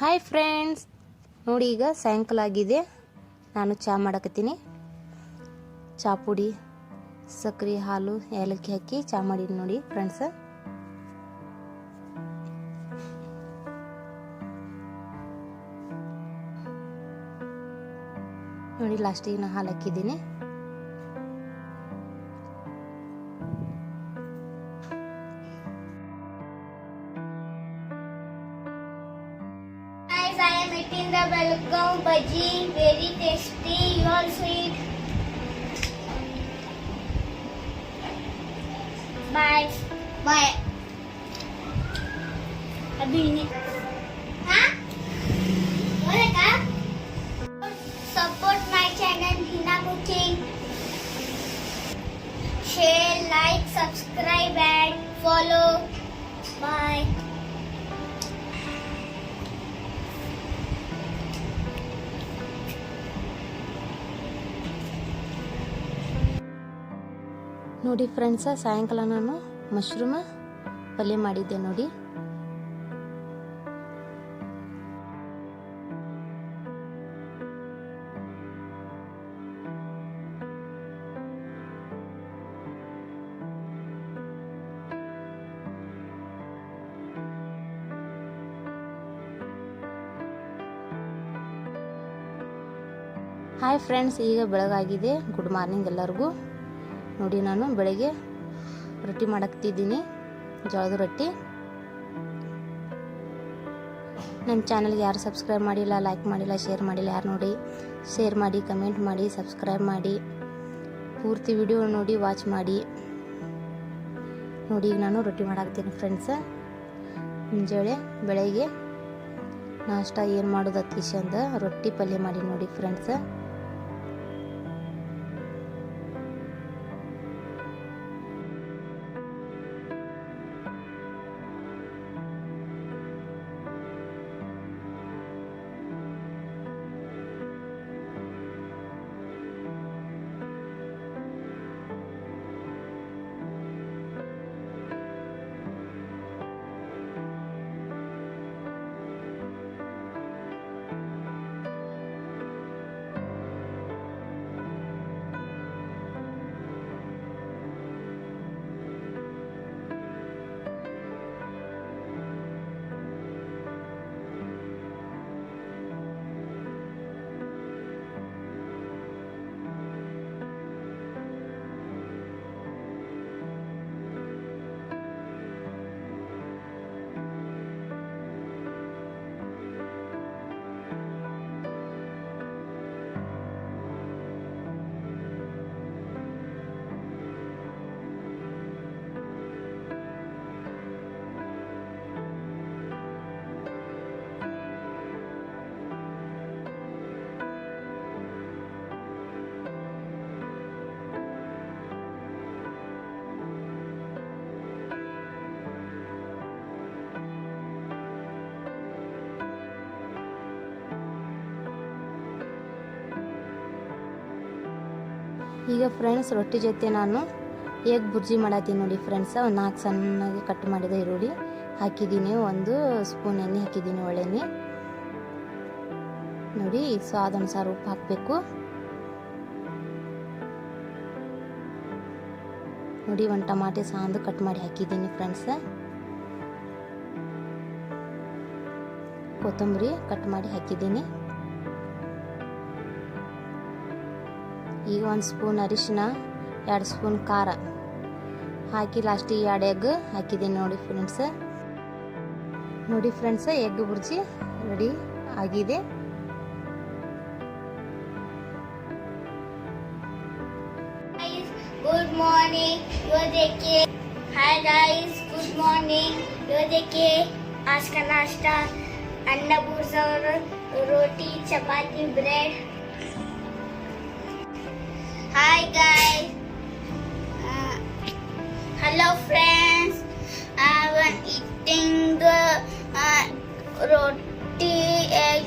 Hi friends ನೋಡಿ ಈಗ ಸಾಯಂಕಾಲ ಆಗಿದೆ. ನಾನು ಚಹಾ ಮಾಡಕತ್ತೀನಿ. ಚಹಾ ಪುಡಿ, ಸಕ್ಕರೆ, ಹಾಲು, ಏಲಕ್ಕಿ ಹಾಕಿ ಚಹಾ ಮಾಡಿದ್ದು ನೋಡಿ ಫ್ರೆಂಡ್ಸ್ ನೋಡಿ ಲಾಸ್ಟಿಗೆ ನಾನು ಹಾಲು ಹಾಕಿದ್ದೀನಿ. sweet in the welcome bhaji, very tasty, you all sweet. Bye. Bye. Abhi Huh? Support my channel Hina Cooking. Share, like, subscribe and follow. Bye. ನೋಡಿ ಫ್ರೆಂಡ್ಸ ಸಾಯಂಕಾಲ ನಾನು ಮಶ್ರೂಮ್ ಪಲ್ಯ ಮಾಡಿದ್ದೆ ನೋಡಿ. ಹಾಯ್ ಫ್ರೆಂಡ್ಸ್ ಈಗ ಬೆಳಗಾಗಿದೆ. ಗುಡ್ ಮಾರ್ನಿಂಗ್ ಎಲ್ಲರಿಗೂ. ನೋಡಿ ನಾನು ಬೆಳಗ್ಗೆ ರೊಟ್ಟಿ ಮಾಡಕ್ತಿದ್ದೀನಿ, ಜೋಳದ ರೊಟ್ಟಿ. ನಮ್ಮ ಚಾನಲ್ಗೆ ಯಾರು ಸಬ್ಸ್ಕ್ರೈಬ್ ಮಾಡಿಲ್ಲ ಲೈಕ್ ಮಾಡಿಲ್ಲ ಶೇರ್ ಮಾಡಿಲ್ಲ, ಯಾರು ನೋಡಿ ಶೇರ್ ಮಾಡಿ ಕಮೆಂಟ್ ಮಾಡಿ ಸಬ್ಸ್ಕ್ರೈಬ್ ಮಾಡಿ. ಪೂರ್ತಿ ವಿಡಿಯೋ ನೋಡಿ ವಾಚ್ ಮಾಡಿ. ನೋಡಿ ನಾನು ರೊಟ್ಟಿ ಮಾಡಾಕ್ತೀನಿ ಫ್ರೆಂಡ್ಸ್ ಮುಂಜಾನೆ ಬೆಳಗ್ಗೆ ನಾಷ್ಟ ಏನು ಮಾಡೋದು ಅತಿಶ್ ಅಂದ ರೊಟ್ಟಿ ಪಲ್ಯ ಮಾಡಿ ನೋಡಿ ಫ್ರೆಂಡ್ಸ್ ಈಗ ಫ್ರೆಂಡ್ಸ್ ರೊಟ್ಟಿ ಜೊತೆ ನಾನು ಹೇಗೆ ಬುರ್ಜಿ ಮಾಡತ್ತೀನಿ ನೋಡಿ ಫ್ರೆಂಡ್ಸ್ ನಾಲ್ಕು ಸಣ್ಣಗೆ ಕಟ್ ಮಾಡಿದ ಈರುಳ್ಳಿ ಹಾಕಿದ್ದೀನಿ. ಒಂದು ಸ್ಪೂನ್ ಎಣ್ಣೆ ಹಾಕಿದ್ದೀನಿ ಒಳ್ಳೆಣ್ಣೆ. ನೋಡಿ ಸ್ವಾದ ಅನುಸಾರ ಉಪ್ಪು ಹಾಕಬೇಕು. ನೋಡಿ, ಒಂದು ಟಮಾಟೆ ಸಾಂದು ಕಟ್ ಮಾಡಿ ಹಾಕಿದ್ದೀನಿ ಫ್ರೆಂಡ್ಸ್ ಕೊತ್ತಂಬರಿ ಕಟ್ ಮಾಡಿ ಹಾಕಿದ್ದೀನಿ. ಈಗ ಒಂದು ಸ್ಪೂನ್ ಅರಿಶಿನ ಎರಡು ಸ್ಪೂನ್ ಖಾರ ಹಾಕಿ ಲಾಸ್ಟಿಗೆ ಎರಡು ಎಗ್ ಹಾಕಿದ್ದೀನಿ ನೋಡಿ ಫ್ರೆಂಡ್ಸ್ ನೋಡಿ ಫ್ರೆಂಡ್ಸ್ ಎಗ್ ಬುರ್ಜಿ ರೆಡಿ ಆಗಿದೆ guys, good morning. यो देखिए हाय गाइस गुड मॉर्निंग यो देखिए आज का नाश्ता अंडा भूसा और रोटी चपाती bread Hi guys. Uh, hello friends. I am eating the uh, roti egg.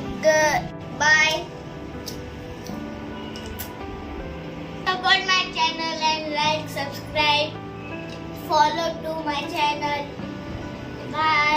Bye. Support my channel and like, subscribe, follow to my channel. Bye.